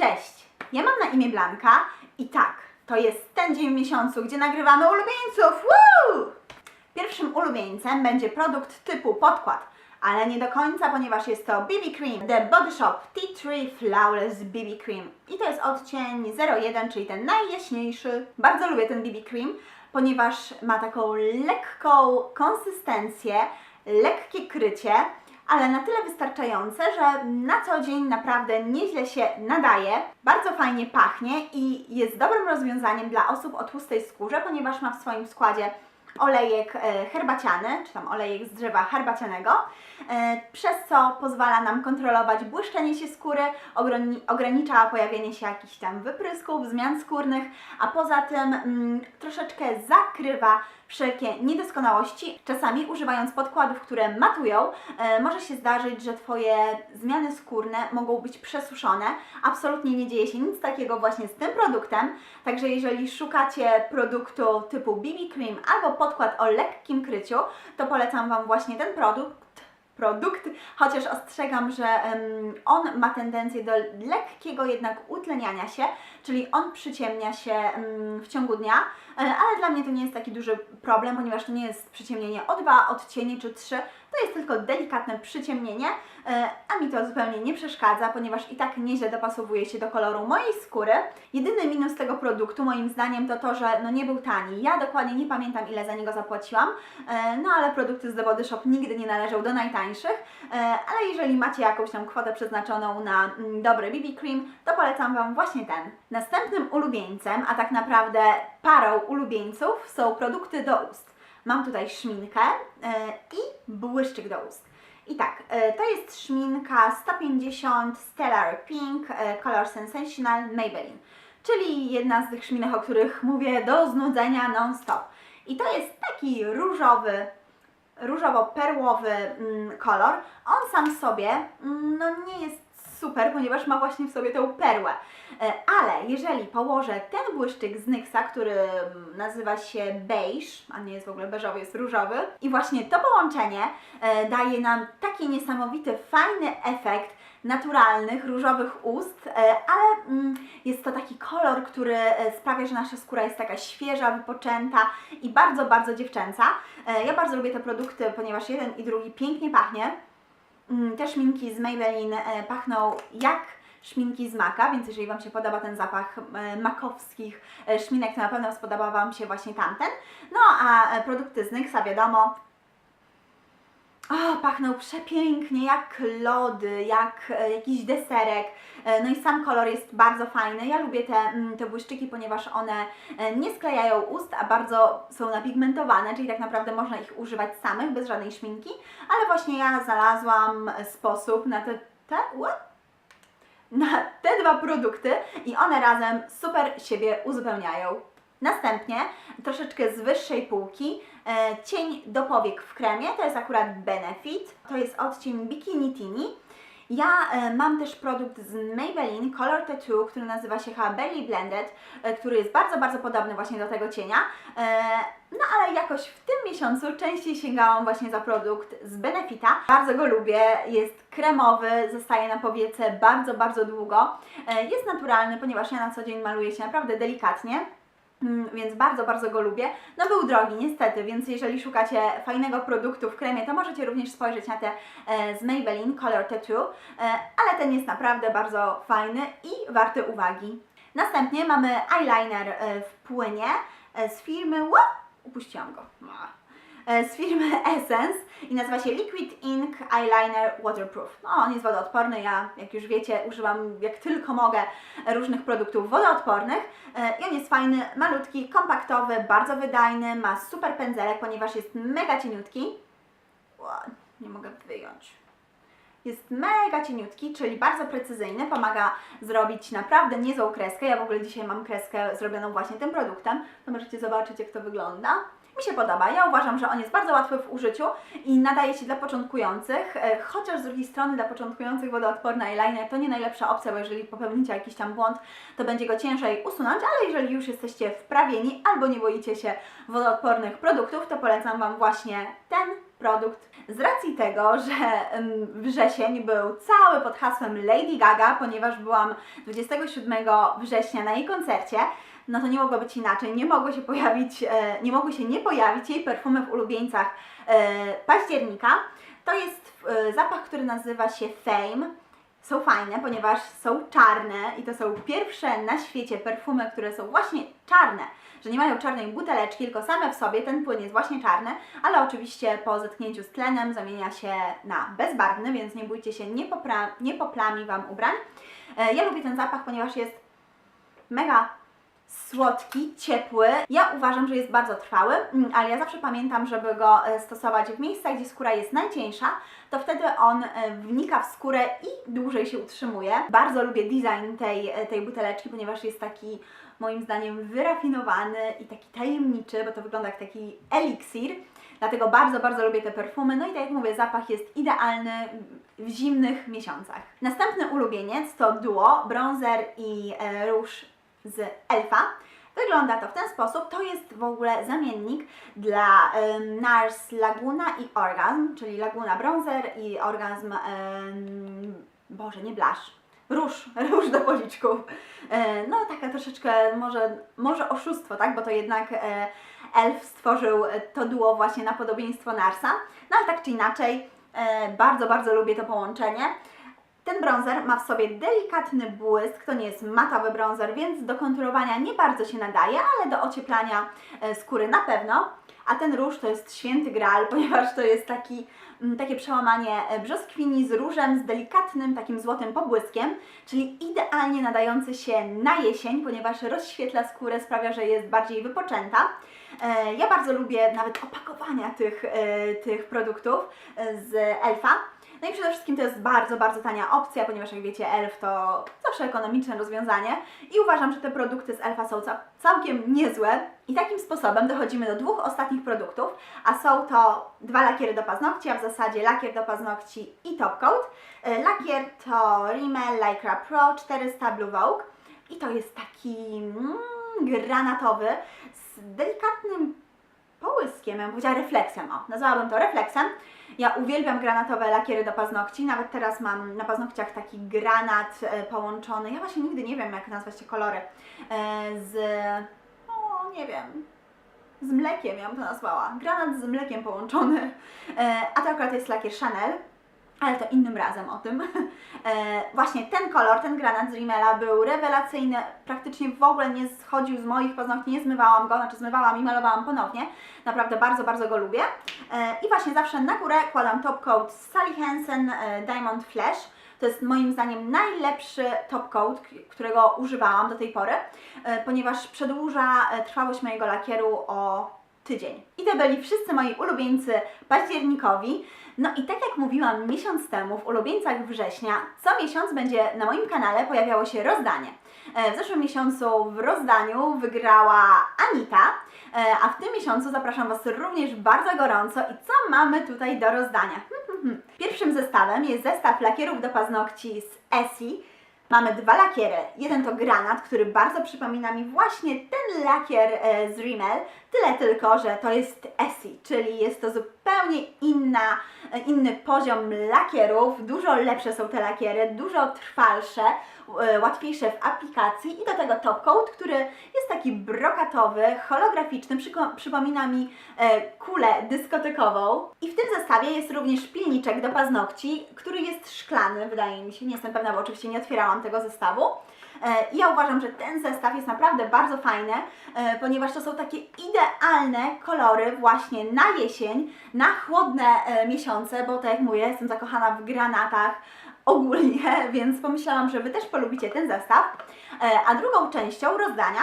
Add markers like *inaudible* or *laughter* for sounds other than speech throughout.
Cześć, ja mam na imię Blanka i tak, to jest ten dzień w miesiącu, gdzie nagrywamy ulubieńców. Woo! Pierwszym ulubieńcem będzie produkt typu podkład, ale nie do końca, ponieważ jest to BB Cream The Body Shop Tea Tree Flawless BB Cream i to jest odcień 01, czyli ten najjaśniejszy. Bardzo lubię ten BB Cream, ponieważ ma taką lekką konsystencję, lekkie krycie, ale na tyle wystarczające, że na co dzień naprawdę nieźle się nadaje. Bardzo fajnie pachnie i jest dobrym rozwiązaniem dla osób o tłustej skórze, ponieważ ma w swoim składzie olejek e, herbaciany, czy tam olejek z drzewa herbacianego, e, przez co pozwala nam kontrolować błyszczenie się skóry, ograni- ogranicza pojawienie się jakichś tam wyprysków, zmian skórnych, a poza tym mm, troszeczkę zakrywa wszelkie niedoskonałości. Czasami używając podkładów, które matują, e, może się zdarzyć, że Twoje zmiany skórne mogą być przesuszone. Absolutnie nie dzieje się nic takiego właśnie z tym produktem. Także jeżeli szukacie produktu typu BB Cream albo podkład o lekkim kryciu, to polecam Wam właśnie ten produkt. Produkt, chociaż ostrzegam, że em, on ma tendencję do lekkiego jednak utleniania się, czyli on przyciemnia się em, w ciągu dnia, e, ale dla mnie to nie jest taki duży problem, ponieważ to nie jest przyciemnienie o dwa odcienie czy trzy, to jest tylko delikatne przyciemnienie, e, a mi to zupełnie nie przeszkadza, ponieważ i tak nieźle dopasowuje się do koloru mojej skóry. Jedyny minus tego produktu moim zdaniem to to, że no nie był tani. Ja dokładnie nie pamiętam ile za niego zapłaciłam, e, no ale produkty z The Body Shop nigdy nie należą do najtańszych, e, ale jeżeli macie jakąś tam kwotę przeznaczoną na mm, dobry BB Cream, to polecam Wam właśnie ten. Następnym ulubieńcem, a tak naprawdę parą ulubieńców są produkty do ust. Mam tutaj szminkę e, i błyszczyk do ust. I tak, e, to jest szminka 150 Stellar Pink e, Color Sensational Maybelline, czyli jedna z tych szminek, o których mówię do znudzenia non-stop. I to jest taki różowy, różowo-perłowy mm, kolor. On sam sobie mm, no nie jest super, ponieważ ma właśnie w sobie tę perłę. E, Ale jeżeli położę ten błyszczyk z NYXa, który mm, nazywa się beige, a nie jest w ogóle beżowy, jest różowy, i właśnie to połączenie e, daje nam taki niesamowity, fajny efekt naturalnych, różowych ust, e, ale mm, jest to taki kolor, który sprawia, że nasza skóra jest taka świeża, wypoczęta i bardzo, bardzo dziewczęca. Ja bardzo lubię te produkty, ponieważ jeden i drugi pięknie pachnie. Mm, Te szminki z Maybelline e, pachną jak szminki z maka, więc jeżeli Wam się podoba ten zapach e, makowskich e, szminek, to na pewno spodoba Wam się właśnie tamten. No a produkty z NYXa wiadomo, o, pachną przepięknie, jak lody, jak e, jakiś deserek. E, no i sam kolor jest bardzo fajny. Ja lubię te, mm, te błyszczyki, ponieważ one e, nie sklejają ust, a bardzo są napigmentowane, czyli tak naprawdę można ich używać samych, bez żadnej szminki. Ale właśnie ja znalazłam sposób na te... te what? na te dwa produkty i one razem super siebie uzupełniają. Następnie troszeczkę z wyższej półki e, cień do powiek w kremie, to jest akurat Benefit, to jest odcień Bikini Tini. Ja e, mam też produkt z Maybelline Color Tattoo, który nazywa się chyba Belly Blended, e, który jest bardzo, bardzo podobny właśnie do tego cienia. E, no ale jakoś w tym miesiącu częściej sięgałam właśnie za produkt z Benefita. Bardzo go lubię, jest kremowy, zostaje na powiece bardzo, bardzo długo. E, jest naturalny, ponieważ ja na co dzień maluję się naprawdę delikatnie. Mm, Więc bardzo, bardzo go lubię. No był drogi niestety, więc jeżeli szukacie fajnego produktu w kremie, to możecie również spojrzeć na te e, z Maybelline Color Tattoo, e, ale ten jest naprawdę bardzo fajny i warty uwagi. Następnie mamy eyeliner e, w płynie z firmy... Ła! Upuściłam go. E, Z firmy Essence i nazywa się Liquid Ink Eyeliner Waterproof. No, on jest wodoodporny, ja jak już wiecie używam jak tylko mogę różnych produktów wodoodpornych E, i on jest fajny, malutki, kompaktowy, bardzo wydajny, ma super pędzelek, ponieważ jest mega cieniutki. Ła, Nie mogę wyjąć. Jest mega cieniutki, czyli bardzo precyzyjny, pomaga zrobić naprawdę niezłą kreskę. Ja w ogóle dzisiaj mam kreskę zrobioną właśnie tym produktem, to możecie zobaczyć jak to wygląda. Mi się podoba. Ja uważam, że on jest bardzo łatwy w użyciu i nadaje się dla początkujących, e, chociaż z drugiej strony dla początkujących wodoodporny eyeliner to nie najlepsza opcja, bo jeżeli popełnicie jakiś tam błąd, to będzie go ciężej usunąć, ale jeżeli już jesteście wprawieni albo nie boicie się wodoodpornych produktów, to polecam Wam właśnie ten produkt z racji tego, że wrzesień był cały pod hasłem Lady Gaga, ponieważ byłam 27 września na jej koncercie, no to nie mogło być inaczej. Nie mogły się pojawić, e, nie mogły się nie pojawić jej perfumy w ulubieńcach e, października. To jest e, zapach, który nazywa się Fame. Są fajne, ponieważ są czarne i to są pierwsze na świecie perfumy, które są właśnie czarne, że nie mają czarnej buteleczki, tylko same w sobie ten płyn jest właśnie czarny, ale oczywiście po zetknięciu z tlenem zamienia się na bezbarwny, więc nie bójcie się, nie, nie poplami Wam ubrań. E, Ja lubię ten zapach, ponieważ jest mega słodki, ciepły. Ja uważam, że jest bardzo trwały, mm, ale ja zawsze pamiętam, żeby go e, stosować w miejscach, gdzie skóra jest najcieńsza, to wtedy on e, wnika w skórę i dłużej się utrzymuje. Bardzo lubię design tej, e, tej buteleczki, ponieważ jest taki moim zdaniem wyrafinowany i taki tajemniczy, bo to wygląda jak taki eliksir. Dlatego bardzo, bardzo lubię te perfumy. No i tak jak mówię, zapach jest idealny w zimnych miesiącach. Następny ulubieniec to duo bronzer i róż z Elfa. Wygląda to w ten sposób. To jest w ogóle zamiennik dla em, NARS Laguna i Orgasm, czyli Laguna Bronzer i Orgasm, em, Boże, nie blush, róż, *laughs* róż do policzków. E, no taka troszeczkę może, może oszustwo, tak, bo to jednak e, Elf stworzył to duo właśnie na podobieństwo Narsa. No ale tak czy inaczej, e, bardzo, bardzo lubię to połączenie. Ten bronzer ma w sobie delikatny błysk, to nie jest matowy bronzer, więc do konturowania nie bardzo się nadaje, ale do ocieplania e, skóry na pewno. A ten róż to jest święty graal, *laughs* ponieważ to jest taki, mm, takie przełamanie e, brzoskwini z różem, z delikatnym takim złotym pobłyskiem, czyli idealnie nadający się na jesień, ponieważ rozświetla skórę, sprawia, że jest bardziej wypoczęta. E, Ja bardzo lubię nawet opakowania tych, tych produktów z Elfa. No i przede wszystkim to jest bardzo, bardzo tania opcja, ponieważ jak wiecie, Elf to zawsze ekonomiczne rozwiązanie i uważam, że te produkty z Elfa są ca- całkiem niezłe. I takim sposobem dochodzimy do dwóch ostatnich produktów, a są to dwa lakiery do paznokci, a w zasadzie lakier do paznokci i top coat. E, Lakier to Rimmel Lycra Pro 400 Blue Vogue i to jest taki mm, granatowy z delikatnym połyskiem, ja bym powiedziała refleksem, o, nazwałabym to refleksem. Ja uwielbiam granatowe lakiery do paznokci, nawet teraz mam na paznokciach taki granat e, połączony, ja właśnie nigdy nie wiem jak nazwać te kolory, e, z, o nie wiem, z mlekiem, ja bym to nazwała, granat z mlekiem połączony, e, a to akurat jest lakier Chanel, ale to innym razem o tym. *laughs* E, właśnie ten kolor, ten granat z Rimmela był rewelacyjny, praktycznie w ogóle nie schodził z moich paznokci, nie zmywałam go, znaczy zmywałam i malowałam ponownie. Naprawdę bardzo, bardzo go lubię. E, I właśnie zawsze na górę kładam top coat z Sally Hansen e, Diamond Flash. To jest moim zdaniem najlepszy top coat, którego używałam do tej pory, e, ponieważ przedłuża e, trwałość mojego lakieru o tydzień. I to byli wszyscy moi ulubieńcy październikowi. No i tak jak mówiłam miesiąc temu w ulubieńcach września, co miesiąc będzie na moim kanale pojawiało się rozdanie. E, W zeszłym miesiącu w rozdaniu wygrała Anita, e, a w tym miesiącu zapraszam Was również bardzo gorąco. I co mamy tutaj do rozdania? *laughs* Pierwszym zestawem jest zestaw lakierów do paznokci z Essie. Mamy dwa lakiery. Jeden to granat, który bardzo przypomina mi właśnie ten lakier e, z Rimmel. Tyle tylko, że to jest Essie, czyli jest to zupełnie inna, e, inny poziom lakierów. Dużo lepsze są te lakiery, dużo trwalsze, łatwiejsze w aplikacji i do tego top coat, który jest taki brokatowy, holograficzny, przypomina mi e, kulę dyskotekową. I w tym zestawie jest również pilniczek do paznokci, który jest szklany, wydaje mi się, nie jestem pewna, bo oczywiście nie otwierałam tego zestawu. E, I ja uważam, że ten zestaw jest naprawdę bardzo fajny, e, ponieważ to są takie idealne kolory właśnie na jesień, na chłodne e, miesiące, bo tak jak mówię, jestem zakochana w granatach ogólnie, *laughs* więc pomyślałam, że Wy też polubicie ten zestaw. E, A drugą częścią rozdania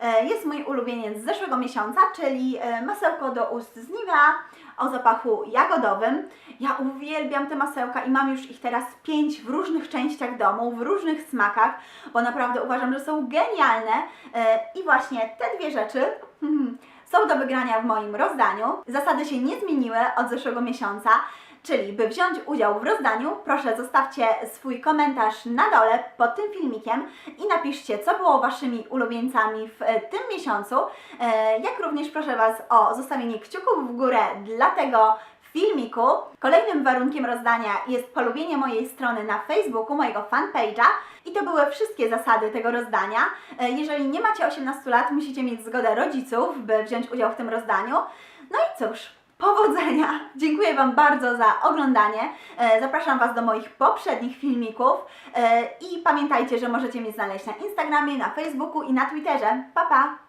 e, jest mój ulubieniec z zeszłego miesiąca, czyli e, masełko do ust z Nivea o zapachu jagodowym. Ja uwielbiam te masełka i mam już ich teraz pięć w różnych częściach domu, w różnych smakach, bo naprawdę uważam, że są genialne. I właśnie te dwie rzeczy *laughs* są do wygrania w moim rozdaniu. Zasady się nie zmieniły od zeszłego miesiąca. Czyli, by wziąć udział w rozdaniu, proszę zostawcie swój komentarz na dole pod tym filmikiem i napiszcie, co było Waszymi ulubieńcami w e, tym miesiącu. E, Jak również proszę Was o zostawienie kciuków w górę dla tego filmiku. Kolejnym warunkiem rozdania jest polubienie mojej strony na Facebooku, mojego fanpage'a. I to były wszystkie zasady tego rozdania. E, Jeżeli nie macie 18 lat, musicie mieć zgodę rodziców, by wziąć udział w tym rozdaniu. No i cóż, powodzenia! Dziękuję Wam bardzo za oglądanie. E, Zapraszam Was do moich poprzednich filmików E, i pamiętajcie, że możecie mnie znaleźć na Instagramie, na Facebooku i na Twitterze. Pa, pa!